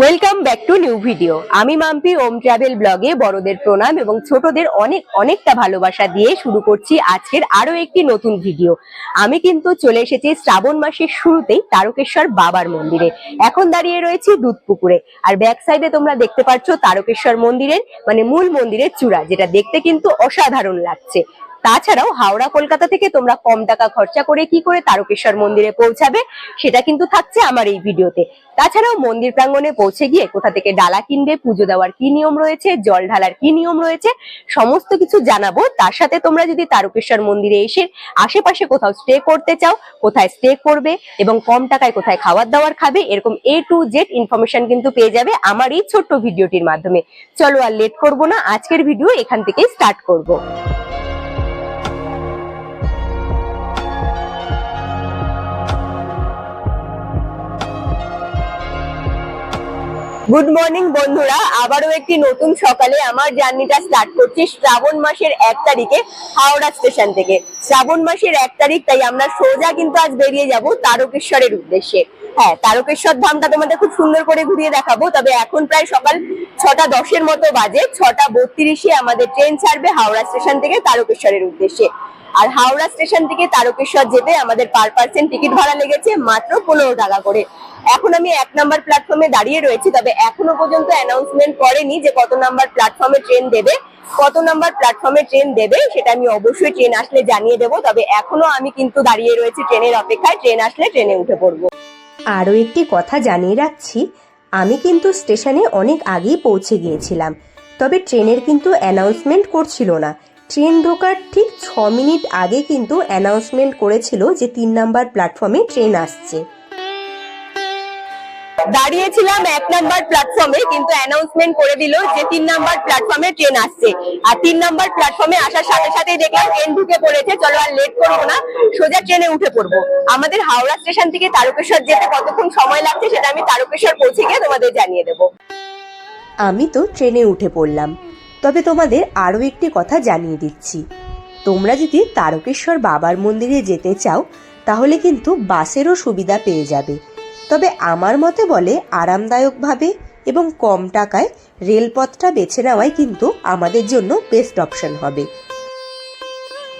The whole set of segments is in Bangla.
Welcome back to new video আমি মাম্পি, ওম ট্রাভেল ব্লগে বড়দের প্রণাম এবং ছোটদের অনেক, অনেকটা ভালোবাসা দিয়ে শুরু করছি আজকের আরও একটি নতুন ভিডিও আমি কিন্তু চলে এসেছি শ্রাবণ মাসের শুরুতেই তারকেশ্বর বাবার মন্দিরে। এখন দাঁড়িয়ে রয়েছি দুধপুকুরে। আর ব্যাক সাইডে তোমরা দেখতে পাচ্ছ তারকেশ্বর মন্দিরের মানে মূল মন্দিরের চূড়া, যেটা দেখতে কিন্তু অসাধারণ লাগছে। তাছাড়াও হাওড়া, কলকাতা থেকে তোমরা কম টাকা খরচা করে কি করে তারকেশ্বর মন্দিরে পৌঁছাবে, সেটা কিন্তু থাকছে আমার এই ভিডিওতে। তাছাড়াও মন্দির প্রাঙ্গণে পৌঁছে গিয়ে কোথা থেকে ডালা কিনবে, পুজো দেওয়ার কি নিয়ম রয়েছে, জল ঢালার কি নিয়ম রয়েছে, সমস্ত কিছু জানাব। তার সাথে তোমরা যদি তারকেশ্বর মন্দিরে এসে আশেপাশে কোথাও স্টে করতে চাও, কোথায় স্টে করবে এবং কম টাকায় কোথায় খাবার দাবার খাবে, এরকম এ টু জেড ইনফরমেশন কিন্তু পেয়ে যাবে আমার এই ছোট্ট ভিডিওটির মাধ্যমে। চলো আর লেট করব না, আজকের ভিডিও এখান থেকেই স্টার্ট করব। গুড মর্নিং বন্ধুরা। আবারও একটি নতুন সকালে আমার জার্নিটা স্টার্ট করছি শ্রাবণ মাসের এক তারিখে হাওড়া স্টেশন থেকে। শ্রাবণ মাসের এক তারিখ, তাই আমরা সোজা কিন্তু আজ বেরিয়ে যাব তারকেশ্বরের উদ্দেশ্যে। হ্যাঁ তারকেশ্বর ধামটা তোমাদের খুব সুন্দর করে ঘুরিয়ে দেখাবো, তবে এখন প্রায় সকাল ছটা দশের মতো বাজে। ছটা বত্রিশে আমাদের ট্রেন ছাড়বে হাওড়া স্টেশন থেকে তারকেশ্বরের উদ্দেশ্যে। আর হাওড়া স্টেশন থেকে তারকেশ্বর যেতে আমাদের পার পার্সেন্ট টিকিট ভাড়া লেগেছে মাত্র পনেরো টাকা করে। এখন আমি এক নাম্বার প্ল্যাটফর্মে দাঁড়িয়ে রয়েছি, তবে এখনও পর্যন্ত অ্যানাউন্সমেন্ট করেনি যে কত নাম্বার প্ল্যাটফর্মে ট্রেন দেবে। কত নাম্বার প্ল্যাটফর্মে ট্রেন দেবে সেটা আমি অবশ্যই ট্রেন আসলে জানিয়ে দেবো, তবে এখনও আমি কিন্তু দাঁড়িয়ে রয়েছি ট্রেনের অপেক্ষায়। ট্রেন আসলে ট্রেনে উঠে পড়ব। আরও একটি কথা জানিয়ে রাখছি, আমি কিন্তু স্টেশনে অনেক আগেই পৌঁছে গিয়েছিলাম, তবে ট্রেনের কিন্তু অ্যানাউন্সমেন্ট করছিল না। ট্রেন ঢোকার ঠিক ছ মিনিট আগে কিন্তু অ্যানাউন্সমেন্ট করেছিল যে তিন নাম্বার প্ল্যাটফর্মে ট্রেন আসছে। দাঁড়িয়েছিলাম এক নাম্বার প্ল্যাটফর্মে কিন্তু অ্যানাউন্সমেন্ট করে দিল যে তিন নাম্বার প্ল্যাটফর্মে ট্রেন আসছে। আর তিন নাম্বার প্ল্যাটফর্মে আসার সাথে সাথেই দেখলাম ট্রেন ঢুকে পড়েছে। চলো আর লেট করব না সোজা ট্রেনে উঠে পড়ব। আমাদের হাওড়া স্টেশন থেকে তারকেশ্বর যেতে কতক্ষণ সময় লাগছে সেটা আমি তারকেশ্বর পৌঁছে গিয়ে তোমাদের জানিয়ে দেবো। আমি তো ট্রেনে উঠে পড়লাম। তবে তোমাদের আরও একটি কথা জানিয়ে দিচ্ছি। তোমরা যদি তারকেশ্বর বাবার মন্দিরে যেতে চাও, তাহলে কিন্তু বাসেরও সুবিধা পেয়ে যাবে। তবে আমার মতে বলে আরামদায়কভাবে এবং কম টাকায় রেলপথটা বেছে নেওয়াই কিন্তু আমাদের জন্য বেস্ট অপশন হবে।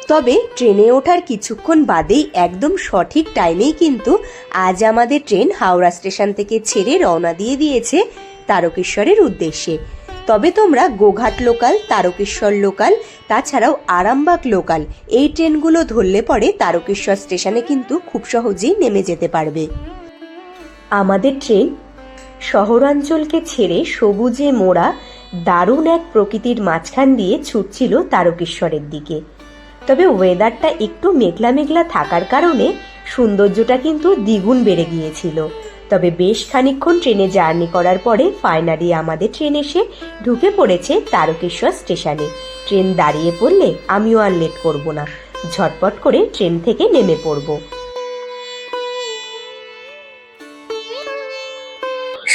তবে ট্রেনে ওঠার কিছুক্ষণ বাদেই একদম সঠিক টাইমেই কিন্তু আজ আমাদের ট্রেন হাওড়া স্টেশন থেকে ছেড়ে রওনা দিয়ে দিয়েছে তারকেশ্বরের উদ্দেশ্যে। তবে তোমরা গোঘাট লোকাল, তারকেশ্বর লোকাল, তাছাড়াও আরামবাগ লোকাল, এই ট্রেনগুলো ধরলে পরে তারকেশ্বর স্টেশনে কিন্তু খুব সহজেই নেমে যেতে পারবে। আমাদের ট্রেন শহরাঞ্চলকে ছেড়ে সবুজে মোড়া দারুণ এক প্রকৃতির মাঝখান দিয়ে ছুটছিল তারকেশ্বরের দিকে। তবে ওয়েদারটা একটু মেঘলা মেঘলা থাকার কারণে সৌন্দর্যটা কিন্তু দ্বিগুণ বেড়ে গিয়েছিল। তবে বেশ খানিকক্ষণ ট্রেনে জার্নি করার পরে ফাইনালি আমাদের ট্রেন এসে ঢুকে পড়েছে তারকেশ্বর স্টেশনে। ট্রেন দাঁড়িয়ে পড়লে আমিও আর লেট করব না। ঝটপট করে ট্রেন থেকে নেমে পড়ব।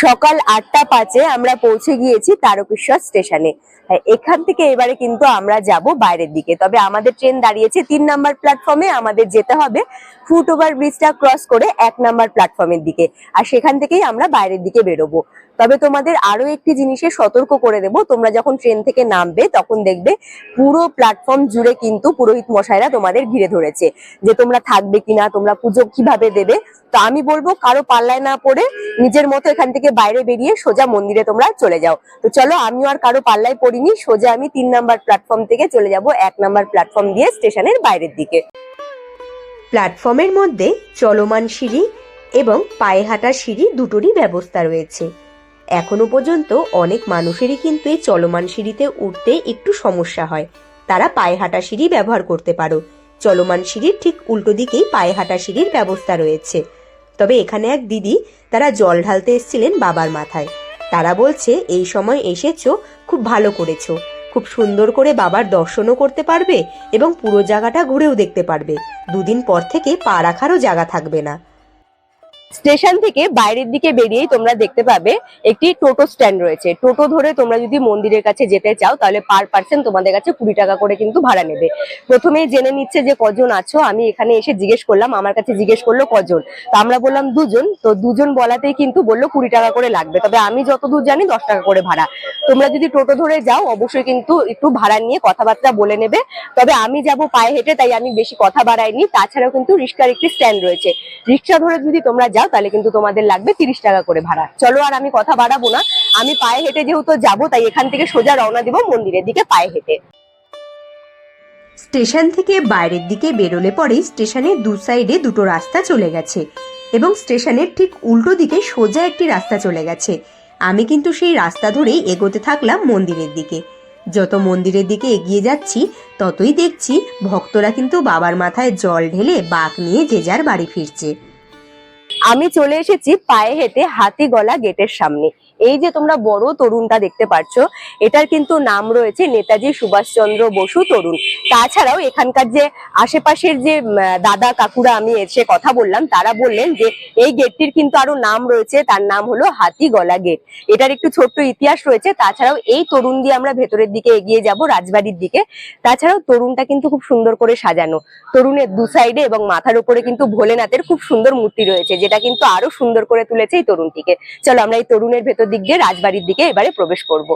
সকাল আটটা পাঁচে আমরা পৌঁছে গিয়েছি তারকেশ্বর স্টেশনে। হ্যাঁ, এখান থেকে এবারে কিন্তু আমরা যাব বাইরের দিকে। তবে আমাদের ট্রেন দাঁড়িয়েছে তিন নাম্বার প্ল্যাটফর্মে আমাদের যেতে হবে ফুট ওভার ব্রিজটা ক্রস করে এক নাম্বার প্ল্যাটফর্মের দিকে। আর সেখান থেকেই আমরা বাইরের দিকে বেরোবো। তবে তোমাদের আরও একটি জিনিসে সতর্ক করে দেব। তোমরা যখন ট্রেন থেকে নামবে, তখন দেখবে পুরো প্ল্যাটফর্ম জুড়ে কিন্তু পুরোহিত মশাইরা তোমাদের ঘিরে ধরেছে যে তোমরা থাকবে কিনা, তোমরা পুজো কীভাবে দেবে। তো আমি বলব, কারও পাল্লায় না পড়ে নিজের মতো এখান থেকে বাইরে বেরিয়ে সোজা মন্দিরে তোমরা চলে যাও। তো চলো, আমিও আর কারও পাল্লায় পড়িনি, সোজা আমি তিন নাম্বার প্ল্যাটফর্ম থেকে চলে যাব, এক নাম্বার প্ল্যাটফর্ম দিয়ে স্টেশনের বাইরের দিকে। প্ল্যাটফর্মের মধ্যে চলমান সিঁড়ি এবং পায়ে হাঁটার সিঁড়ি দুটোরই ব্যবস্থা রয়েছে। এখনও পর্যন্ত অনেক মানুষেরই কিন্তু এই চলমান সিঁড়িতে উঠতে একটু সমস্যা হয়। তারা পায়ে হাঁটা সিঁড়ি ব্যবহার করতে পারো। চলমান সিঁড়ির ঠিক উল্টো দিকেই পায়ে হাঁটা সিঁড়ির ব্যবস্থা রয়েছে। তবে এখানে এক দিদি, তারা জল ঢালতে এসেছিলেন বাবার মাথায়। তারা বলছে, এই সময় এসেছ, খুব ভালো করেছ। খুব সুন্দর করে বাবার দর্শনও করতে পারবে এবং পুরো জায়গাটা ঘুরেও দেখতে পারবে। দুদিন পর থেকে পা রাখারও জায়গা থাকবে না। স্টেশন থেকে বাইরের দিকে বেরিয়েই তোমরা দেখতে পাবে একটি টোটো স্ট্যান্ড রয়েছে। টোটো ধরে তোমরা যদি মন্দিরের কাছে যেতে চাও, তাহলে পার পার্সন তোমাদের কাছে কুড়ি টাকা করে কিন্তু ভাড়া নেবে। প্রথমেই জেনে নিচ্ছে যে কজন আছো, আমি এখানে এসে জিজ্ঞেস করলাম, আমার কাছে জিজ্ঞেস করল কজন। তো আমরা বললাম দুজন, তো দুজন বলাতেই কিন্তু বলল কুড়ি টাকা করে লাগবে। তবে আমি যতদূর জানি দশ টাকা করে ভাড়া। তোমরা যদি টোটো ধরে যাও, অবশ্যই কিন্তু একটু ভাড়া নিয়ে কথাবার্তা বলে নেবে। তবে আমি যাব পায়ে হেঁটে, তাই আমি বেশি কথা বাড়াইনি। তাছাড়াও কিন্তু রিক্সার একটি স্ট্যান্ড রয়েছে। রিক্সা ধরে যদি তোমরা তাহলে কিন্তু তোমাদের লাগবে তিরিশ টাকা করে ভাড়া। চলো আর আমি কথা বাড়াবো না। আমি পায়ে হেঁটে যেহেতু যাব, তাই এখান থেকে সোজা রওনা দিব মন্দিরের দিকে পায়ে হেঁটে। স্টেশন থেকে বাইরের দিকে বেরোলে পরে স্টেশনের দু সাইডে দুটো রাস্তা চলে গেছে এবং স্টেশনের ঠিক উল্টো দিকে সোজা একটি রাস্তা চলে গেছে। আমি কিন্তু সেই রাস্তা ধরেই এগোতে থাকলাম মন্দিরের দিকে। যত মন্দিরের দিকে এগিয়ে যাচ্ছি, ততই দেখছি ভক্তরা কিন্তু বাবার মাথায় জল ঢেলে বাঁক নিয়ে যে যার বাড়ি ফিরছে। আমি চলে এসেছি পায়ে হেঁটে হাতি হাতিগলা গেটের সামনে। এই যে তোমরা বড় তরুণটা দেখতে পাচ্ছ এটার কিন্তু নাম রয়েছে নেতাজি সুভাষচন্দ্র বসু তরুণ। তাছাড়াও এখানকার যে আশেপাশের যে দাদা কাকুরা আমি এসে কথা বললাম, তারা বললেন যে এই গেটটির কিন্তু আরও নাম রয়েছে, তার নাম হলো হাতি গলা গেট। এটার একটু ছোট্ট ইতিহাস রয়েছে, তাছাড়াও এই তরুণ দিয়ে আমরা ভেতরের দিকে এগিয়ে যাব, রাজবাড়ির দিকে। তাছাড়াও তরুণটা কিন্তু খুব সুন্দর করে সাজানো। তরুণের দু সাইডে এবং মাথার উপরে কিন্তু ভোলেনাথের খুব সুন্দর মূর্তি রয়েছে, যেটা কিন্তু আরও সুন্দর করে তুলেছে এই তরুণটিকে। চলো আমরা এই তরুণের ভেতর দিক দিয়ে রাজবাড়ির দিকে এবারে প্রবেশ করব।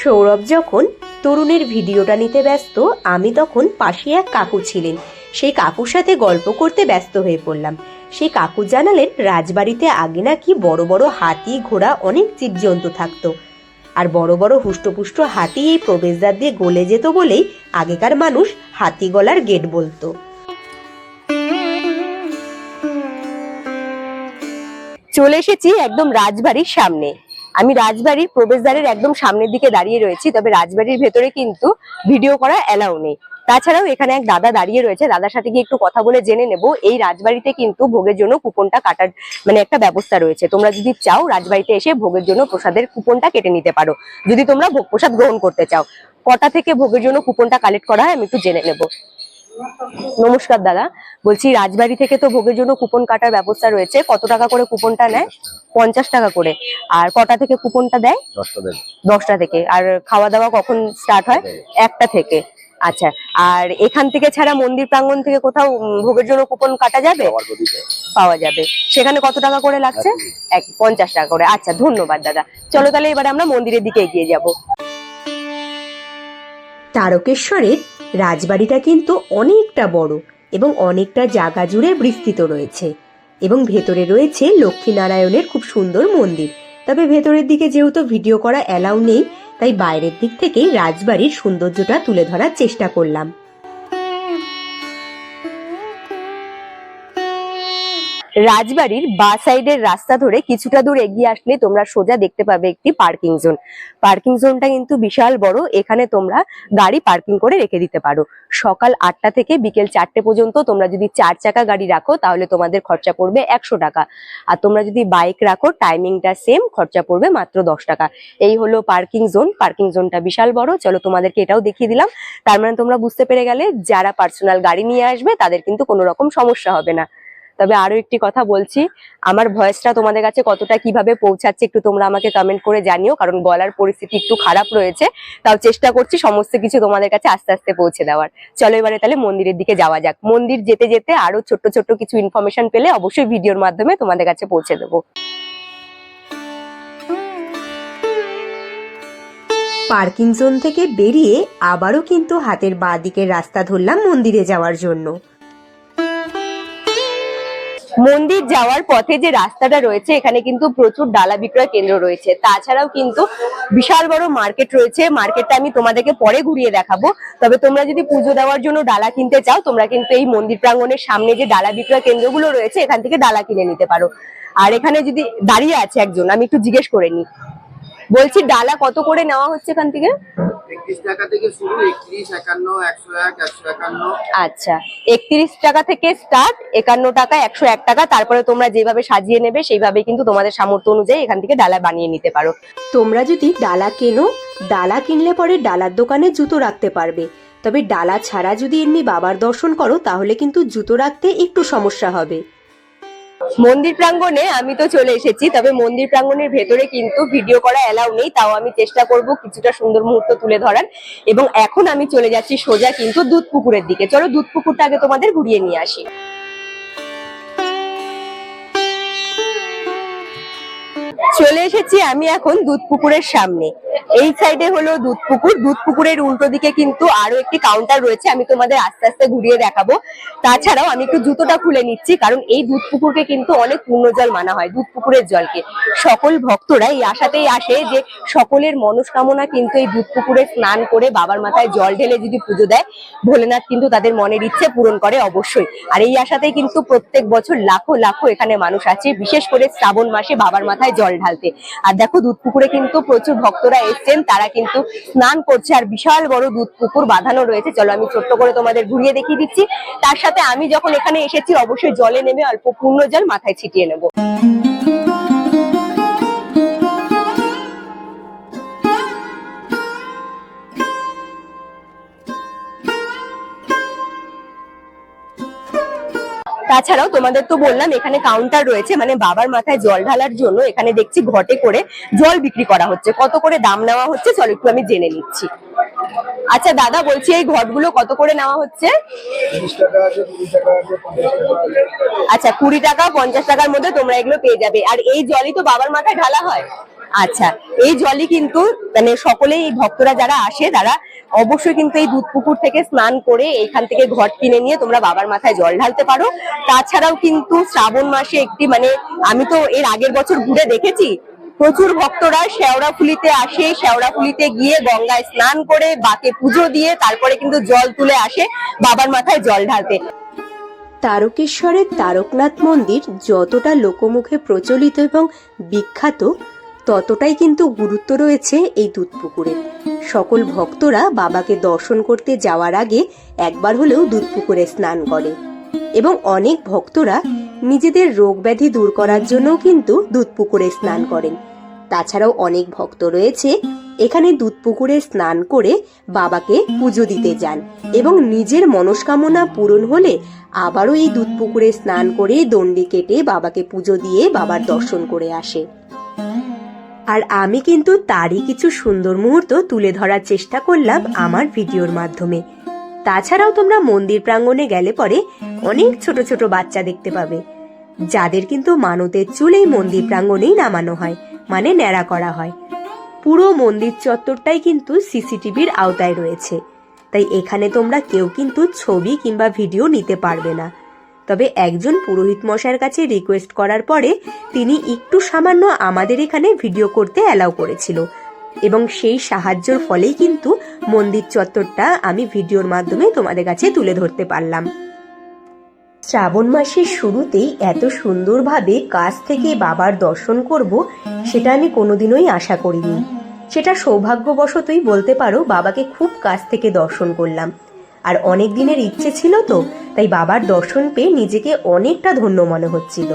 সৌরভ যখন তরুণের ভিডিওটা নিতে ব্যস্ত, আমি তখন পাশে এক কাকু ছিলেন। সেই কাকুর সাথে গল্প করতে ব্যস্ত হয়ে পড়লাম। সেই কাকু জানালেন, রাজবাড়িতে আগে নাকি বড় বড় হাতি ঘোড়া অনেক জীবজন্তু থাকতো। আর বড় বড় হুষ্টপুষ্ট হাতি এই প্রবেশদ্বার দিয়ে গলে যেত বলেই আগেকার মানুষ হাতি গলার গেট বলতো। চলে এসেছি একদম রাজবাড়ির সামনে। আমি রাজবাড়ির প্রবেশদ্বারের একদম সামনের দিকে দাঁড়িয়ে রয়েছি, তবে রাজবাড়ির ভেতরে কিন্তু ভিডিও করা অ্যালাউ নেই। তাছাড়াও এখানে এক দাদা দাঁড়িয়ে রয়েছে, দাদার সাথে গিয়ে একটু কথা বলে জেনে নেব। এই রাজবাড়িতে কিন্তু ভোগের জন্য কুপনটা কাটার মানে একটা ব্যবস্থা রয়েছে। তোমরা যদি চাও রাজবাড়িতে এসে ভোগের জন্য প্রসাদের কুপনটা কেটে নিতে পারো। যদি তোমরা ভোগ প্রসাদ গ্রহণ করতে চাও, কটা থেকে ভোগের জন্য কুপনটা কালেক্ট করা হয় আমি একটু জেনে নেব। নমস্কার দাদা। বলছি রাজবাড়ি থেকে তো ভোগের জন্য কুপন কাটার ব্যবস্থা রয়েছে। কত টাকা করে কুপনটা নেয়? পঞ্চাশ টাকা করে। আর কটা থেকে কুপনটা দেয়? দশটা থেকে। আর খাওয়া দাওয়া কখন স্টার্ট হয়? একটা থেকে। আচ্ছা আর এখান থেকে ছাড়া মন্দির প্রাঙ্গণ থেকে কোথাও ভোগের জন্য কুপন কাটা যাবে? পাওয়া যাবে। সেখানে কত টাকা করে লাগছে? এক পঞ্চাশ টাকা করে। আচ্ছা ধন্যবাদ দাদা। চলো তাহলে এবারে আমরা মন্দিরের দিকে এগিয়ে যাব। তারকেশ্বরের রাজবাড়িটা কিন্তু অনেকটা বড় এবং অনেকটা জায়গা জুড়ে বিস্তৃত রয়েছে এবং ভেতরে রয়েছে লক্ষ্মীনারায়ণের খুব সুন্দর মন্দির। তবে ভেতরের দিকে যেহেতু ভিডিও করা অ্যালাউ নেই, তাই বাইরের দিক থেকেই রাজবাড়ির সৌন্দর্যটা তুলে ধরার চেষ্টা করলাম। রাজবাড়ির বা সাইডের রাস্তা ধরে কিছুটা দূর এগিয়ে আসলে তোমরা সোজা দেখতে পাবে একটি পার্কিং জোন। পার্কিং জোনটা কিন্তু বিশাল বড়, এখানে তোমরা গাড়ি পার্কিং করে রেখে দিতে পারো। সকাল আটটা থেকে বিকেল চারটে পর্যন্ত তোমরা যদি চার চাকা গাড়ি রাখো, তাহলে তোমাদের খরচা পড়বে একশো টাকা। আর তোমরা যদি বাইক রাখো, টাইমিংটা সেম, খরচা পড়বে মাত্র দশ টাকা। এই হলো পার্কিং জোন। পার্কিং জোনটা বিশাল বড়। চলো তোমাদেরকে এটাও দেখিয়ে দিলাম। তার মানে তোমরা বুঝতে পেরে গেলে, যারা পার্সোনাল গাড়ি নিয়ে আসবে, তাদের কিন্তু কোনো রকম সমস্যা হবে না। তবে আরও একটি কথা বলছি, আমার ভয়েসটা তোমাদের কাছে কতটা কীভাবে পৌঁছাচ্ছে একটু তোমরা আমাকে কমেন্ট করে জানিও, কারণ গলার পরিস্থিতি একটু খারাপ রয়েছে, তাও চেষ্টা করছি সমস্ত কিছু তোমাদের কাছে আস্তে আস্তে পৌঁছে দেওয়ার। চলো এবারে তাহলে মন্দিরের দিকে যাওয়া যাক। মন্দির যেতে যেতে আরও ছোট্ট ছোট্ট কিছু ইনফরমেশন পেলে অবশ্যই ভিডিওর মাধ্যমে তোমাদের কাছে পৌঁছে দেবো। পার্কিং জোন থেকে বেরিয়ে আবারও কিন্তু হাতের বাঁ দিকের রাস্তা ধরলাম মন্দিরে যাওয়ার জন্য। মন্দির যাওয়ার পথে যে রাস্তাটা রয়েছে, এখানে কিন্তু প্রচুর ডালা বিক্রয় কেন্দ্র রয়েছে। তাছাড়াও কিন্তু বিশাল বড় মার্কেট রয়েছে। মার্কেটটা আমি তোমাদেরকে পরে ঘুরিয়ে দেখাবো। তবে তোমরা যদি পুজো দেওয়ার জন্য ডালা কিনতে চাও, তোমরা কিন্তু এই মন্দির প্রাঙ্গণের সামনে যে ডালা বিক্রয় কেন্দ্রগুলো রয়েছে, এখান থেকে ডালা কিনে নিতে পারো। আর এখানে যদি দাঁড়িয়ে আছে একজন, আমি একটু জিজ্ঞেস করে নিই। বলছি ডালা কত করে নেওয়া হচ্ছে এখান থেকে? একত্রিশ টাকা থেকে শুরু একত্রিশ একান্ন একশো এক একশো একান্ন। আচ্ছা একত্রিশ টাকা থেকে স্টার্ট একান্ন টাকা একশো এক টাকা তারপরে তোমরা যেভাবে সাজিয়ে নেবে সেইভাবে কিন্তু তোমাদের সামর্থ্য অনুযায়ী এখান থেকে ডালা বানিয়ে নিতে পারো। তোমরা যদি ডালা কেনো ডালা কিনলে পরে ডালার দোকানে জুতো রাখতে পারবে। তবে ডালা ছাড়া যদি এমনি বাবার দর্শন করো তাহলে কিন্তু জুতো রাখতে একটু সমস্যা হবে। মন্দির প্রাঙ্গণে আমি তো চলে এসেছি, তবে মন্দির প্রাঙ্গণের ভেতরে কিন্তু ভিডিও করা এলাও নেই, তাও আমি চেষ্টা করব কিছুটা সুন্দর মুহূর্ত তুলে ধরার। এবং এখন আমি চলে যাচ্ছি সোজা কিন্তু দুধ পুকুরের দিকে। চলো দুধ পুকুরটা আগে তোমাদের ঘুরিয়ে নিয়ে আসি। চলে এসেছি আমি এখন দুধ পুকুরের সামনে। এই সাইডে হলো দুধ পুকুর দুধ পুকুরের উল্টো দিকে কিন্তু আরও একটি কাউন্টার রয়েছে। আমি তোমাদের আস্তে আস্তে ঘুরিয়ে দেখাবো। তাছাড়াও আমি একটু জুতোটা খুলে নিচ্ছি, কারণ এই দুধ পুকুরকে কিন্তু অনেক পূর্ণ জল মানা হয় দুধ পুকুরের জলকে। সকল ভক্তরা এই আশাতেই আসে যে সকলের মনস্কামনা কিন্তু এই দুধ পুকুরে স্নান করে বাবার মাথায় জল ঢেলে যদি পুজো দেয়, ভোলেনাথ কিন্তু তাদের মনের ইচ্ছে পূরণ করে অবশ্যই। আর এই আশাতেই কিন্তু প্রত্যেক বছর লাখো লাখো এখানে মানুষ আছে, বিশেষ করে শ্রাবণ মাসে বাবার মাথায় জল ঢালতে। আর দেখো, দুধ পুকুরে কিন্তু প্রচুর ভক্তরা এসছেন, তারা কিন্তু স্নান করছে, আর বিশাল বড় দুধ পুকুর বাঁধানো রয়েছে। চলো, আমি ছোট্ট করে তোমাদের ঘুরিয়ে দেখিয়ে দিচ্ছি। তার সাথে আমি যখন এখানে এসেছি, অবশ্যই জলে নেমে অল্প পূর্ণ জল মাথায় ছিটিয়ে নেব। তাছাড়াও তোমাদের তো বললাম এখানে কাউন্টার রয়েছে মানে বাবার মাথায় জল ঢালার জন্য এখানে দেখছি ঘটে করে জল বিক্রি করা হচ্ছে। কত করে দাম নেওয়া হচ্ছে? চলো একটু আমি জেনে নিচ্ছি। আচ্ছা দাদা বলছি এই ঘটগুলো কত করে নেওয়া হচ্ছে? আচ্ছা কুড়ি টাকা পঞ্চাশ টাকার মধ্যে তোমরা এগুলো পেয়ে যাবে। আর এই জলই তো বাবার মাথায় ঢালা হয়? আচ্ছা এই জলই কিন্তু মানে সকলেই, এই ভক্তরা যারা আসে, তারা অবশ্যই কিন্তু এই দুধ পুকুর থেকে স্নান করে এইখান থেকে ঘট কিনে নিয়ে তোমরা বাবার মাথায় জল ঢালতে পারো। তাছাড়াও কিন্তু শ্রাবণ মাসে একটি মানে আমি তো এর আগের বছর ঘুরে দেখেছি, প্রচুর ভক্তরা শেওড়াফুলিতে আসে শেওড়াফুলিতে গিয়ে গঙ্গায় স্নান করে, বাকে পুজো দিয়ে, তারপরে কিন্তু জল তুলে আসে বাবার মাথায় জল ঢালতে। তারকেশ্বরের তারকনাথ মন্দির যতটা লোকমুখে প্রচলিত এবং বিখ্যাত ততটাই কিন্তু গুরুত্ব রয়েছে এই দুধ পুকুরে। সকল ভক্তরা বাবাকে দর্শন করতে যাওয়ার আগে একবার হলেও দুধ পুকুরে স্নান করে এবং অনেক ভক্তরা নিজেদের রোগ ব্যাধি দূর করার জন্যও কিন্তু দুধ পুকুরে স্নান করেন। তাছাড়াও অনেক ভক্ত রয়েছে, এখানে দুধ পুকুরে স্নান করে বাবাকে পুজো দিতে যান এবং নিজের মনস্কামনা পূরণ হলে আবারও এই দুধ পুকুরে স্নান করে দণ্ডি কেটে বাবাকে পুজো দিয়ে বাবার দর্শন করে আসে। আর আমি কিন্তু তারই কিছু সুন্দর মুহূর্ত তুলে ধরার চেষ্টা করলাম আমার ভিডিওর মাধ্যমে। তাছাড়াও তোমরা মন্দির প্রাঙ্গণে গেলে পরে অনেক ছোট ছোট বাচ্চা দেখতে পাবে। যাদের কিন্তু মানতের চুলেই মন্দির প্রাঙ্গণেই নামানো হয় মানে ন্যাড়া করা হয়। পুরো মন্দির চত্বরটাই কিন্তু সিসিটিভির আওতায় রয়েছে। তাই এখানে তোমরা কেউ কিন্তু ছবি কিংবা ভিডিও নিতে পারবে না। তবে একজন পুরোহিত মশাইয়ের কাছে রিকোয়েস্ট করার পরে তিনি একটু সামান্য আমাদের এখানে ভিডিও করতে অ্যালাউ করেছিল। এবং সেই সাহায্যর ফলেই কিন্তু মন্দির চত্বরটা আমি ভিডিওর মাধ্যমে তোমাদের কাছে তুলে ধরতে পারলাম। শ্রাবণ মাসের শুরুতেই এত সুন্দরভাবে কাছ থেকে বাবার দর্শন করব, সেটা আমি কোনোদিনই আশা করিনি। সেটা সৌভাগ্যবশতই বলতে পারো, বাবাকে খুব কাছ থেকে দর্শন করলাম। আর অনেক দিনের ইচ্ছে ছিল তো, তাই বাবার দর্শন পেয়ে নিজেকে অনেকটা ধন্য মনে হচ্ছিল।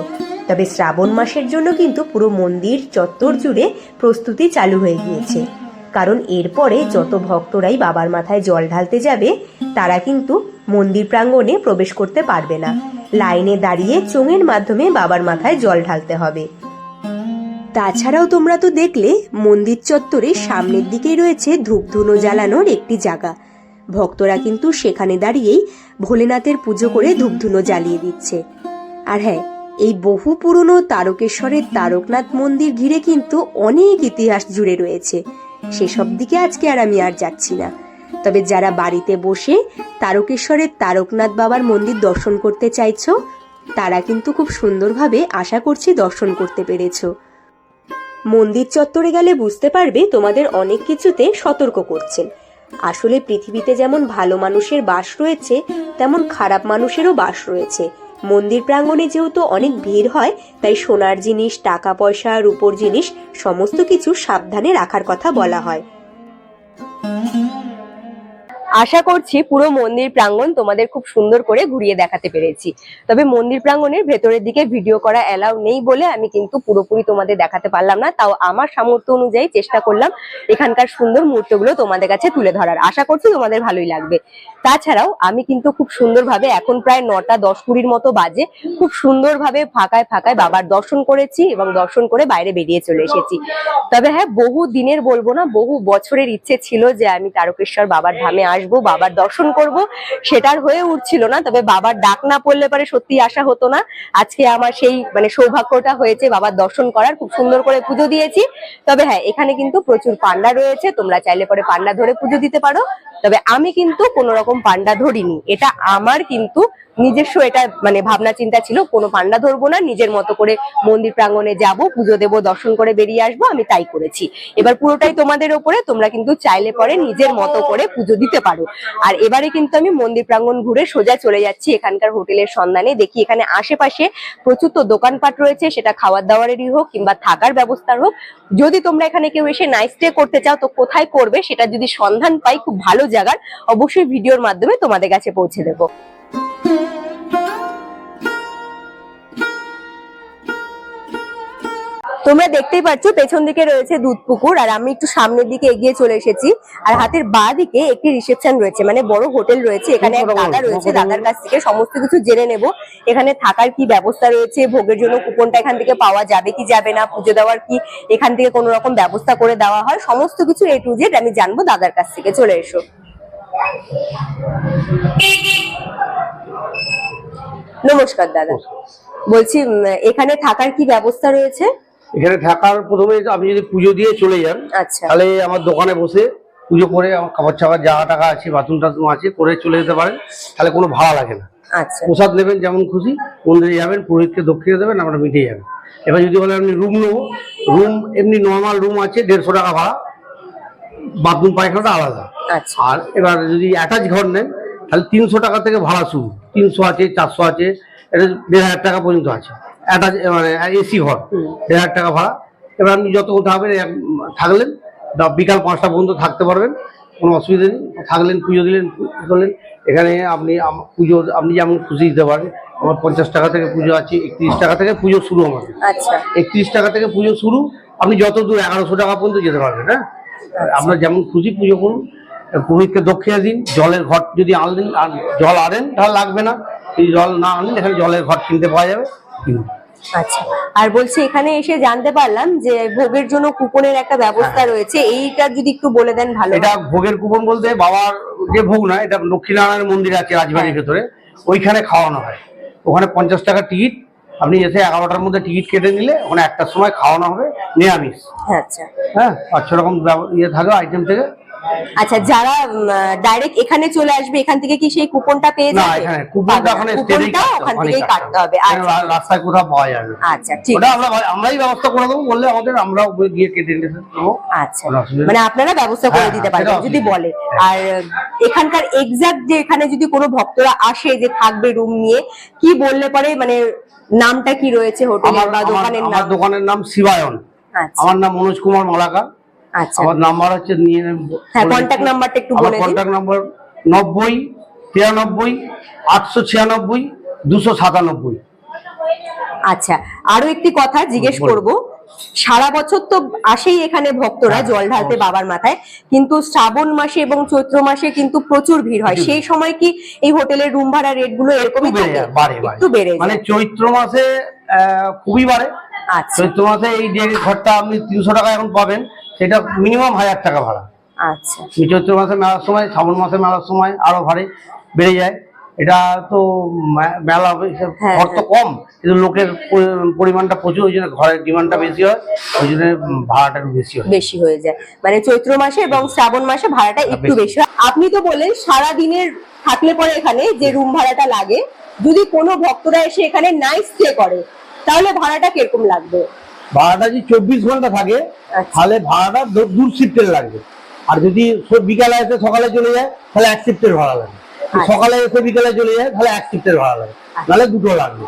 তবে শ্রাবণ মাসের জন্য কিন্তু পুরো মন্দির চত্বর জুড়ে প্রস্তুতি চালু হয়ে গিয়েছে। কারণ এরপরে যত ভক্তরাই বাবার মাথায় জল ঢালতে যাবে, তারা কিন্তু মন্দির প্রাঙ্গণে প্রবেশ করতে পারবে না। লাইনে দাঁড়িয়ে চোঙের মাধ্যমে বাবার মাথায় জল ঢালতে হবে। তাছাড়াও তোমরা তো দেখলে, মন্দির চত্বরে সামনের দিকেই রয়েছে ধূপধুনো জ্বালানোর একটি জায়গা। ভক্তরা কিন্তু সেখানে দাঁড়িয়েই ভোলেনাথের পুজো করে ধূপধুনো জ্বালিয়ে দিচ্ছে। আর হ্যাঁ এই বহু পুরনো তারকেশ্বরের তারকনাথ মন্দির ঘিরে কিন্তু অনেক ইতিহাস জুড়ে রয়েছে। সেসব দিকে আজকে আর আমি আর যাচ্ছি না। তবে যারা বাড়িতে বসে তারকেশ্বরের তারকনাথ বাবার মন্দির দর্শন করতে চাইছ, তারা কিন্তু খুব সুন্দরভাবে আশা করছি দর্শন করতে পেরেছ। মন্দির চত্বরে গেলে বুঝতে পারবে তোমাদের অনেক কিছুতে সতর্ক করছেন। আসলে পৃথিবীতে যেমন ভালো মানুষের বাস রয়েছে, তেমন খারাপ মানুষেরও বাস রয়েছে। মন্দির প্রাঙ্গণে যেহেতু অনেক ভিড় হয়, তাই সোনার জিনিস, টাকা পয়সা রূপোর জিনিস, সমস্ত কিছু সাবধানে রাখার কথা বলা হয়। আশা করছি পুরো মন্দির প্রাঙ্গণ তোমাদের খুব সুন্দর করে ঘুরিয়ে দেখাতে পেরেছি। তবে মন্দির প্রাঙ্গণের ভেতরের দিকে ভিডিও করা অ্যালাউ নেই বলে আমি কিন্তু পুরোপুরি তোমাদের দেখাতে পারলাম না, তাও আমার সামর্থ্য অনুযায়ী চেষ্টা করলাম এখানকার সুন্দর মুহূর্তগুলো তোমাদের কাছে তুলে ধরার। আশা করছি তোমাদের ভালোই লাগবে। তাছাড়াও আমি কিন্তু খুব সুন্দরভাবে এখন প্রায় নটা দশ কুড়ির মতো বাজে, খুব সুন্দরভাবে ফাঁকায় ফাঁকায় বাবার দর্শন করেছি এবং দর্শন করে বাইরে বেরিয়ে চলে এসেছি। তবে হ্যাঁ বহু দিনের বলব না, বহু বছরের ইচ্ছে ছিল যে আমি তারকেশ্বর বাবার ধামে আসব, বাবার দর্শন করব, সেটার হয়ে উঠছিল না। তবে বাবার ডাক না পড়লে পরে সত্যি আসা হতো না। আজকে আমার সেই মানে সৌভাগ্যটা হয়েছে বাবার দর্শন করার, খুব সুন্দর করে পুজো দিয়েছি। তবে হ্যাঁ এখানে কিন্তু প্রচুর পান্ডা রয়েছে, তোমরা চাইলে পরে পান্ডা ধরে পুজো দিতে পারো। তবে আমি কিন্তু কোনো রকম পান্ডা ধরিনি। এটা আমার কিন্তু নিজস্ব এটা মানে ভাবনা চিন্তা ছিল, কোনো পান্ডা ধরবো না, নিজের মতো করে মন্দির প্রাঙ্গণে যাব, পুজো দেবো, দর্শন করে বেরিয়ে আসব, আমি তাই করেছি। এবার পুরোটাই তোমাদের ওপরে, তোমরা কিন্তু চাইলে পরে নিজের মতো করে পুজো দিতে পারো। আর এবারে কিন্তু আমি মন্দির প্রাঙ্গণ ঘুরে সোজা চলে যাচ্ছি এখানকার হোটেলের সন্ধানে। দেখি এখানে আশেপাশে প্রচুর তো দোকানপাট রয়েছে, সেটা খাওয়ার দাওয়ারেরই হোক কিংবা থাকার ব্যবস্থার হোক। যদি তোমরা এখানে কেউ এসে নাইট স্টে করতে চাও, তো কোথায় করবে সেটা যদি সন্ধান পাই, খুব ভালো জায়গার অবশ্যই ভিডিওর মাধ্যমে তোমাদের কাছে পৌঁছে দেবো। তোমরা দেখতেই পাচ্ছ পেছন দিকে রয়েছে দুধ পুকুর আর আমি একটু সামনের দিকে এগিয়ে চলে এসেছি। আর হাতের বা দিকে একটি রিসেপশন রয়েছে মানে বড় হোটেল রয়েছে এখানে এক দাদা রয়েছে দাদার কাছ থেকে সমস্ত কিছু জেনে নেব। এখানে থাকার কি ব্যবস্থা রয়েছে ভোগের জন্য কুপনটা এখান থেকে পাওয়া যাবে কি যাবে না পুজো দেওয়ার কি এখান থেকে কোনো রকম ব্যবস্থা করে দেওয়া হয় সমস্ত কিছু এ টু জেড আমি জানব দাদার কাছ থেকে। চলে এসো। নমস্কার দাদা। বলছি এখানে থাকার কি ব্যবস্থা রয়েছে? এখানে থাকার প্রথমে আপনি যদি পুজো দিয়ে চলে যান আচ্ছা। তাহলে আমার দোকানে বসে পুজো করে আমার খাবার ছাবার জায়গা টাকা আছে বাথরুম টাথরুম আছে করে চলে যেতে পারেন। তাহলে কোনো ভাড়া লাগে না। আচ্ছা। প্রসাদ নেবেন যেমন খুশি মন্দিরে যাবেন পুরোহিতকে দক্ষিণে দেবেন আমরা মিটে যাবেন এবার যদি বলেন আপনি রুম নেব রুম এমনি নর্মাল রুম আছে দেড়শো টাকা ভাড়া। বাথরুম পায়খানাটা আলাদা। আচ্ছা। আর এবার যদি অ্যাটাচ ঘর নেন তাহলে তিনশো টাকা থেকে ভাড়া শুরু। তিনশো আছে চারশো আছে এটা দেড় হাজার টাকা পর্যন্ত আছে। অ্যাটাচ মানে এসি ঘর দেড় হাজার টাকা ভাড়া। এবার আপনি যতক্ষণ থাকবেন এক- থাকলেন বা বিকাল পাঁচটা পর্যন্ত থাকতে পারবেন কোনো অসুবিধা নেই। থাকলেন পুজো দিলেন করলেন। এখানে আপনি পুজো আপনি যেমন খুশি দিতে পারেন। আমার পঞ্চাশ টাকা থেকে পুজো আছে একত্রিশ টাকা থেকে পুজো শুরু আমাদের আচ্ছা। একত্রিশ টাকা থেকে পুজো শুরু আপনি যত দূর এগারোশো টাকা পর্যন্ত যেতে পারবেন হ্যাঁ? আপনার যেমন খুশি পুজো করুন পুরোহিতকে দক্ষিণা দিন জলের ঘট যদি আনলেন আর জল আনেন তাহলে লাগবে না। যদি জল না আনেন এখানে জলের ঘট কিনতে পাওয়া যাবে। কিনুন। আচ্ছা। আর বলছি এখানে এসে জানতে পারলাম যে ভোগের জন্য কুপনের একটা ব্যবস্থা রয়েছে। এইটা যদি একটু বলে দেন ভালো এটা ভোগের কুপন বলতে বাবার যে ভোগ না এটা লক্ষ্মীনারায়ণ মন্দির আছে রাজবাড়ির ভেতরে। ওইখানে খাওয়ানো হয়। ওখানে পঞ্চাশ টাকা টিকিট আপনি এসে এগারোটার মধ্যে টিকিট কেটে নিলে ওখানে একটার সময় খাওয়ানো হবে নিরামিষ। আচ্ছা। হ্যাঁ ছ রকম ইয়ে থাকবে আইটেম থেকে। আচ্ছা যারা ডাইরেক্ট এখানে চলে আসবে এখান থেকে কি সেই কুপনটা পেয়ে না যাবে? এখানে কুপনটা ওখানে কুপনটা ওখান থেকেই কাটতে হবে। আচ্ছা। রা- রাস্তায় কোথাও পাওয়া যাবে আচ্ছা ঠিক। ওটা আমরা আমরাই ব্যবস্থা করে দেবো বললে আমাদের আমরা গিয়ে কেটে নিতে দেবো আচ্ছা। মানে আপনারা ব্যবস্থা করে হ্যাঁ, দিতে হ্যাঁ, পারবেন যদি বলে। আর এখানকার এক্সাক্ট যে এখানে যদি কোনো ভক্তরা আসে যে থাকবে রুম নিয়ে কি বললে পরে মানে নামটা কি রয়েছে হোটেলের বা দোকানের নাম? দোকানের নাম শিবায়ন। আচ্ছা। আমার নাম মনোজ কুমার মালাকা আমার নাম্বার হচ্ছে নিয়ে হ্যাঁ কন্ট্যাক্ট নাম্বারটা একটু বলে দিন। কন্ট্যাক্ট নাম্বার নব্বই তিরানব্বই আটশো ছিয়ানব্বই দুশো সাতানব্বই। আচ্ছা আরও একটি কথা জিজ্ঞেস। করব। সারা বছর তো আসেই এখানে ভক্তরা হ্যাঁ, জল ঢালতে বাবার মাথায় কিন্তু শ্রাবণ মাসে এবং চৈত্র মাসে কিন্তু প্রচুর ভিড় হয়। সেই সময় কি এই হোটেলের রুম ভাড়া রেটগুলো এরকমই একটু বেড়ে মানে চৈত্র মাসে খুবই বাড়ে। আচ্ছা। চৈত্র মাসে এই যে ঘরটা আপনি তিনশো টাকা এখন পাবেন। সেটা মিনিমাম হাজার টাকা ভাড়া। আচ্ছা। চৈত্র মাসে মেলার সময় শ্রাবণ মাসে মেলার সময় আরও ভাড়ে বেড়ে যায়। এটা তো মেলা হ্যাঁ, ঘর তো কম কিন্তু লোকের পরিমাণটা প্রচুর ওই জন্য ঘরের ডিমান্ডটা বেশি হয় ওই জন্য ভাড়াটা একটু বেশি হয়। বেশি হয়ে যায়। মানে চৈত্র মাসে এবং শ্রাবণ মাসে ভাড়াটা একটু বেশি। বেশি হয়। আপনি তো বলেন সারা দিনের থাকলে পরে এখানে যে রুম ভাড়াটা লাগে যদি কোনো ভক্তরা এসে এখানে নাইট স্টে করে তাহলে ভাড়াটা কীরকম লাগবে? ভাড়াটা যদি চব্বিশ ঘণ্টা থাকে আচ্ছা। তাহলে ভাড়াটা দু- দূর শিফটের লাগবে। আর যদি বিকালে এসে সকালে চলে যায় তাহলে এক শিফটের ভাড়া লাগে আচ্ছা। সকালে এসে বিকালে চলে যায় তাহলে এক শিফটের ভাড়া লাগে তাহলে দুটো লাগবে।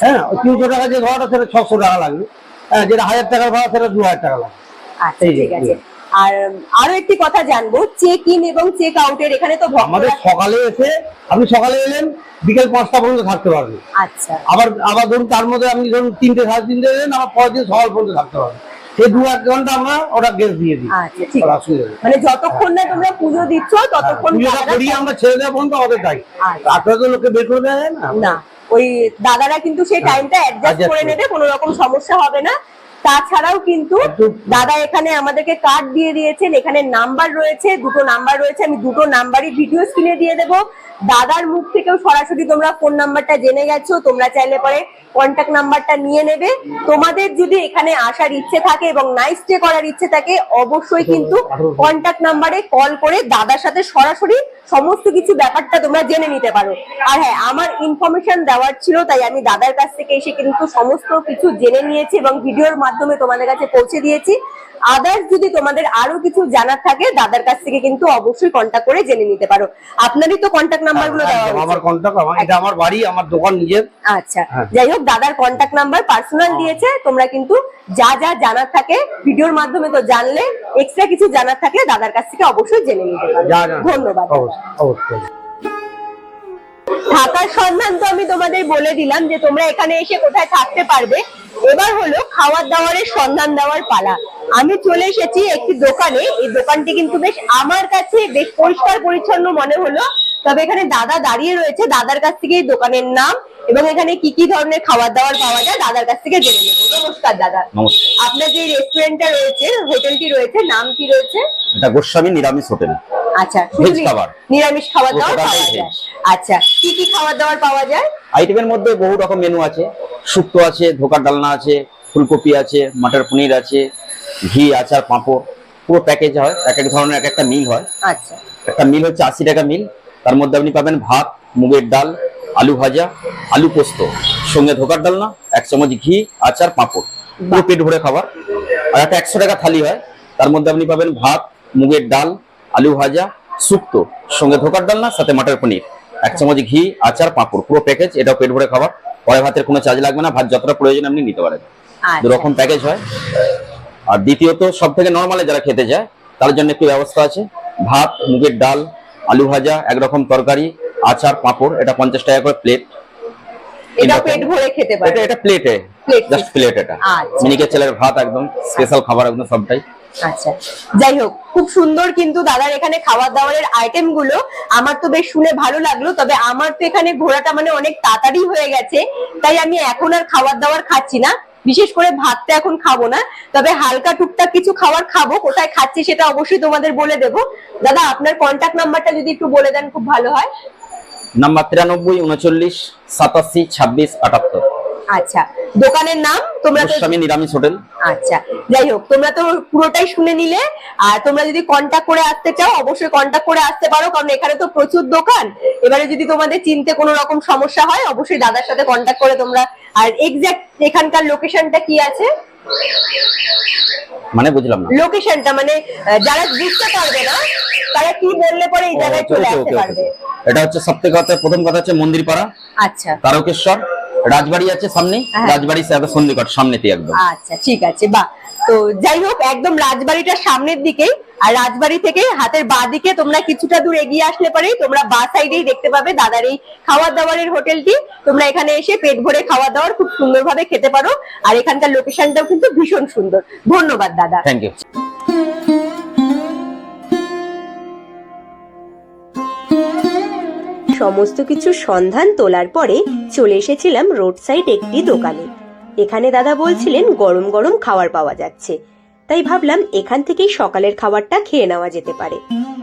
হ্যাঁ তিনশো টাকা যে ভাড়াটা সেটা ছশো টাকা লাগবে। হ্যাঁ যেটা হাজার টাকার ভাড়া সেটা দু হাজার টাকা লাগবে। আচ্ছা ঠিক আছে। আর আরও একটি কথা জানব চেক ইন এবং চেক আউটের এখানে তো আমাদের সকালে এসে আপনি সকালে এলেন বিকেল পাঁচটা পর্যন্ত থাকতে পারবেন। আচ্ছা। আবার আবার ধরুন তার মধ্যে আপনি ধরুন তিনটে সাড়ে তিনটে এলেন আবার পরের দিন সকাল পর্যন্ত থাকতে পারবেন। সেই দু এক ঘণ্টা আমরা ওটা গ্যাস দিয়ে দিই। আচ্ছা মানে যতক্ষণ না তোমরা পুজো দিচ্ছ ততক্ষণ পুজোটা দাদারা- করিয়ে আমরা ছেড়ে দেওয়া পর্যন্ত আমাদের তাই আচ্ছা। তো বের করে না? ওই দাদারা কিন্তু সেই হ্যাঁ, টাইমটা অ্যাডজাস্ট করে করে। নেবে কোনো রকম সমস্যা হবে না। তাছাড়াও কিন্তু দাদা এখানে আমাদেরকে কার্ড দিয়ে দিয়েছেন এখানে নাম্বার রয়েছে দুটো নাম্বার রয়েছে আমি দুটো নাম্বারই ভিডিও স্ক্রিনে দিয়ে দেবো। দাদার মুখ থেকেও সরাসরি তোমরা ফোন নাম্বারটা জেনে গেছো তোমরা চাইলে পরে কন্ট্যাক্ট নাম্বারটা নিয়ে নেবে। তোমাদের যদি এখানে আসার ইচ্ছে থাকে এবং নাইট স্টে করার ইচ্ছে থাকে অবশ্যই কিন্তু কন্ট্যাক্ট নাম্বারে কল করে দাদার সাথে সরাসরি সমস্ত কিছু ব্যাপারটা তোমরা জেনে নিতে পারো। আর হ্যাঁ আমার ইনফরমেশন দেওয়ার ছিল তাই আমি দাদার কাছ থেকে এসে কিন্তু সমস্ত কিছু জেনে নিয়েছি এবং ভিডিওর মাধ্যমে তোমাদের কাছে পৌঁছে দিয়েছি। আদার্স যদি তোমাদের আরও কিছু জানার থাকে দাদার কাছ থেকে কিন্তু অবশ্যই কন্ট্যাক্ট করে জেনে নিতে পারো। আপনারই তো কন্ট্যাক্ট নাম্বারগুলো দেওয়া আমার কন্ট্যাক্ট আমার এটা আমার বাড়ি আমার দোকান নিজের। আচ্ছা হ্যাঁ। যাই হোক দাদার কন্ট্যাক্ট নাম্বার পার্সোনাল দিয়েছে তোমরা কিন্তু যা যা জানার থাকে ভিডিওর মাধ্যমে তো জানলে এক্সট্রা কিছু জানার থাকলে দাদার কাছ থেকে অবশ্যই জেনে নিতে পারো। ধন্যবাদ। অবশ্যই। থাকার সন্ধান তো আমি তোমাদের বলে দিলাম যে তোমরা এখানে এসে কোথায় থাকতে পারবে। এবার হলো খাওয়ার দাওয়ারের সন্ধান দেওয়ার পালা। আমি চলে এসেছি একটি দোকানে। এই দোকানটি কিন্তু বেশ আমার কাছে বেশ পরিষ্কার পরিচ্ছন্ন মনে হলো। তবে এখানে দাদা দাঁড়িয়ে রয়েছে। দাদার কাছ থেকে এই দোকানের নাম এবং এখানে কি কি ধরনের খাবার দাবার পাওয়া যায় দাদার কাছ থেকে জেনে নেব। নমস্কার দাদা। আপনার যে রেস্টুরেন্টটা রয়েছে হোটেলটি রয়েছে নাম কি রয়েছে? এটা গোস্বামী নিরামিষ হোটেল। আচ্ছা। নিরামিষ খাবার দাবার পাওয়া যায়। আচ্ছা কি কি খাবার দাবার পাওয়া যায়? আইটেমের মধ্যে বহু রকম মেনু আছে। শুক্তো আছে ধোকার ডালনা আছে ফুলকপি আছে মাটার পনির আছে ঘি আচার পাঁপড় পুরো প্যাকেজ হয়। এক এক ধরনের এক একটা মিল হয়। আচ্ছা। একটা মিল হচ্ছে আশি টাকা মিল তার মধ্যে আপনি পাবেন ভাত মুগের ডাল আলু ভাজা আলু পোস্ত সঙ্গে ধোকার ডালনা এক চামচ ঘি আচার পাঁপড়। পুরো পেট ভরে খাবার। আর একটা একশো টাকা থালি হয়। তার মধ্যে আপনি পাবেন ভাত মুগের ডাল আলু ভাজা শুক্তো সঙ্গে ধোকার ডালনা সাথে মাটার পনির। এক চামচ ঘি আচার পাঁপড় পুরো প্যাকেজ এটাও পেট ভরে খাবার। পরে ভাতের কোনো চার্জ লাগবে না ভাত যতটা প্রয়োজন আপনি নিতে পারেন। দু রকম প্যাকেজ হয়। আর দ্বিতীয়ত সব থেকে নর্মালে যারা খেতে যায় তার জন্য একটু ব্যবস্থা আছে। ভাত মুগের ডাল আলু ভাজা একরকম তরকারি আচার পাঁপড় এটা পঞ্চাশ টাকা করে প্লেট এটা পেট ভরে খেতে এটা পারে এটা প্লেটে জাস্ট প্লেট এটা। আচ্ছা। মিনিকেট চালের ভাত একদম স্পেশাল খাবার একদম সবটাই। আচ্ছা যাই হোক, খুব সুন্দর কিন্তু দাদার এখানে খাবার দাবারের আইটেমগুলো। আমার তো বেশ শুনে ভালো লাগল, তবে আমার তো এখানে ঘোরাটা মানে অনেক তাড়াতাড়ি হয়ে গেছে, তাই আমি এখন আর খাবার দাবার খাচ্ছি না। বিশেষ করে ভাতটা এখন খাব না, তবে হালকা টুকটাক কিছু খাবার খাব, কোথায় খাচ্ছি সেটা অবশ্যই তোমাদের বলে দেবো। দাদা, আপনার কন্ট্যাক্ট নাম্বারটা যদি একটু বলে দেন, খুব ভালো হয়। নাম্বার তিরানব্বই, উনচল্লিশ, সাতাশি, ছাব্বিশ, আটাত্তর। আচ্ছা দোকানের নাম? তোমরা তো গোস্বামী নিরামিষ হোটেল। আচ্ছা যাই হোক তোমরা তো পুরোটাই শুনে নিলে। আর তোমরা যদি কন্ট্যাক্ট করে আসতে চাও অবশ্যই কন্ট্যাক্ট করে আসতে পারো কারণ এখানে তো প্রচুর দোকান। এবারে যদি তোমাদের চিনতে কোনো রকম সমস্যা হয় অবশ্যই দাদার সাথে কন্ট্যাক্ট করে তোমরা। আর এক্সাক্ট এখানকার লোকেশনটা কি আছে? মানে বুঝলাম না। লোকেশনটা মানে যারা বুঝতে পারবে না তারা কি বললে পরে এই জায়গায় চলে আসতে পারবে। এটা হচ্ছে সব থেকে কথা প্রথম কথা হচ্ছে মন্দির পাড়া আচ্ছা। তারকেশ্বর রাজবাড়ি আছে সামনে হ্যাঁ। রাজবাড়ি সন্ধিকট সামনেতেই একদম। আচ্ছা ঠিক আছে বাহ। তো যাই হোক একদম রাজবাড়িটার সামনের দিকেই আর রাজবাড়ি থেকে হাতের বাঁ দিকে তোমরা কিছুটা দূর এগিয়ে আসলে পরেই তোমরা বা সাইডেই দেখতে পাবে দাদার এই খাবার দাবারের হোটেলটি। তোমরা এখানে এসে পেট ভরে খাওয়া দাওয়ার খুব সুন্দরভাবে খেতে পারো আর এখানকার লোকেশনটাও কিন্তু ভীষণ সুন্দর। ধন্যবাদ দাদা। থ্যাংক ইউ সমস্ত কিছু সন্ধান তোলার পরে চলে এসেছিলাম রোড সাইড একটি দোকানে। এখানে দাদা বলছিলেন, গরম গরম খাবার পাওয়া যাচ্ছে। তাই ভাবলাম, এখান থেকেই সকালের খাবারটা খেয়ে নেওয়া যেতে পারে।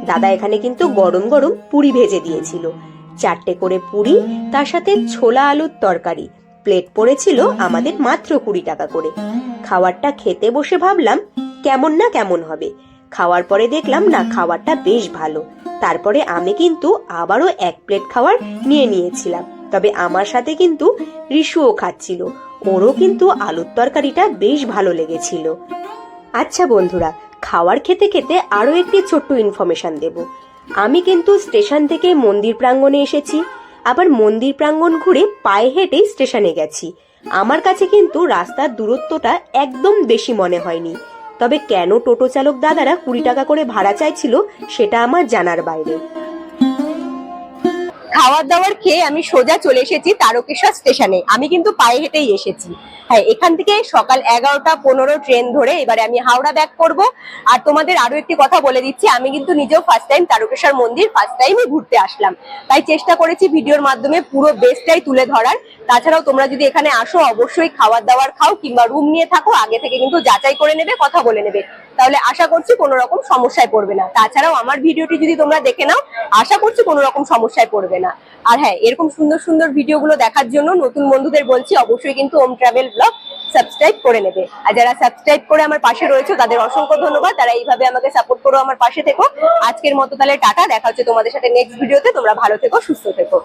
দাদা এখানে কিন্তু গরম গরম পুরি ভেজে দিয়েছিল। চারটে করে পুরি, তার সাথে ছোলা আলুর তরকারি। প্লেট পড়েছিল আমাদের মাত্র কুড়ি টাকা করে। খাবারটা খেতে বসে ভাবলাম, কেমন না কেমন হবে? খাওয়ার পরে দেখলাম, না খাবারটা বেশ ভালো। তারপরে আমি কিন্তু আবারও এক প্লেট খাবার নিয়ে নিয়েছিলাম। তবে আমার সাথে কিন্তু রিশুও খাচ্ছিল। ওরও কিন্তু আলুর তরকারিটা বেশ ভালো লেগেছিল। আচ্ছা বন্ধুরা, খাওয়ার খেতে খেতে আরও একটি ছোট্ট ইনফরমেশন দেব। আমি কিন্তু স্টেশন থেকে মন্দির প্রাঙ্গণে এসেছি। আবার মন্দির প্রাঙ্গণ ঘুরে পায়ে হেঁটেই স্টেশনে গেছি। আমার কাছে কিন্তু রাস্তার দূরত্বটা একদম বেশি মনে হয়নি। তবে কেন টোটো চালক দাদারা কুড়ি টাকা করে ভাড়া চাইছিল সেটা আমার জানার বাইরে। খাওয়ার দাওয়ার খেয়ে আমি সোজা চলে এসেছি তারকেশ্বর স্টেশনে। আমি কিন্তু পায়ে হেঁটেই এসেছি। হ্যাঁ এখান থেকে সকাল এগারোটা পনেরো ট্রেন ধরে এবারে আমি হাওড়া ব্যাক করব। আর তোমাদের আরও একটি কথা বলে দিচ্ছি, আমি কিন্তু নিজেও ফার্স্ট টাইম তারকেশ্বর মন্দির ফার্স্ট টাইমই ঘুরতে আসলাম। তাই চেষ্টা করেছি ভিডিওর মাধ্যমে পুরো বেস্টটাই তুলে ধরার। তাছাড়াও তোমরা যদি এখানে আসো, অবশ্যই খাবার দাবার খাও কিংবা রুম নিয়ে থাকো, আগে থেকে কিন্তু যাচাই করে নেবে, কথা বলে নেবে। তাহলে আশা করছি কোনো রকম সমস্যায় পড়বে না। তাছাড়াও আমার ভিডিওটি যদি তোমরা দেখে নাও, আশা করছি কোনো রকম সমস্যায় পড়বে না। আর হ্যাঁ এরকম সুন্দর সুন্দর ভিডিওগুলো দেখার জন্য নতুন বন্ধুদের বলছি, অবশ্যই কিন্তু ওম ট্রাভেল ব্লগ সাবস্ক্রাইব করে নেবে। আর যারা সাবস্ক্রাইব করে আমার পাশে রয়েছে, তাদের অসংখ্য ধন্যবাদ। তারা এইভাবে আমাকে সাপোর্ট করো আমার পাশে থেকো। আজকের মতো তাহলে টাটা, দেখা হচ্ছে তোমাদের সাথে নেক্সট ভিডিওতে তোমরা ভালো থেকো, সুস্থ থেকো।